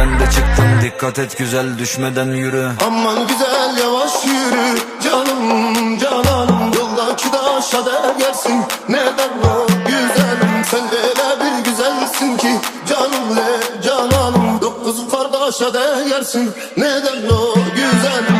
etmeden de çıktım Dikkat et güzel düşmeden yürü. Aman güzel yavaş yürü canım cananım. Yoldaki taşa da gelsin neden o güzelim Sen öyle bir güzelsin ki. Canım le cananım. Dokuz kardeşe de gelsin neden o güzelim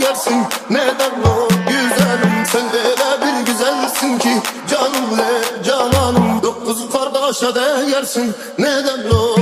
gelsin. Neden o güzelim? Sen öyle bir güzelsin ki? Canım le cananım. Dokuz kardeşe de gelsin neden o